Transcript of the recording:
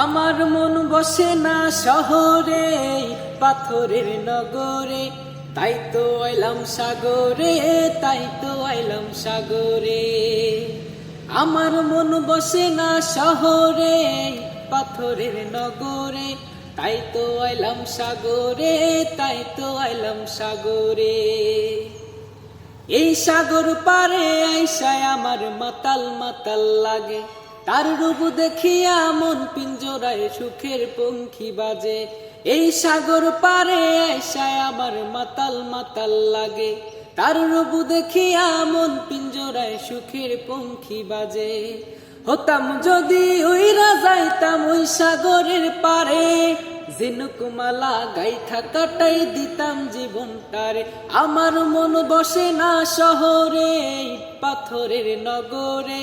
আমার মন বসে না শহরে, পাথরের নগরে। তাই তো আইলাম সাগরে, তাই তো আইলাম সাগরে। আমার মন বসে না শহরে, পাথরের নগরে। তাই তো আইলাম সাগরে, তাই তো আইলাম সাগরে। এই সাগর পারে আইসায় আমার মাতাল মাতাল লাগে। তার রূপ দেখিয়া মন পিঞ্জরায় সুখের পঙ্খী বাজে। এই সাগর পারে আইসায় আমার মাতাল মাতাল লাগে। তার রূপ দেখিয়া মন পিঞ্জরায় সুখের পঙ্খী বাজে। হতাম যদি উইরা যাইতাম ওই সাগরের পারে। জিনুকুমালা গাইথা কাটাই দিতাম জীবনটারে। আমার মন বসে না শহরে পাথরের নগরে।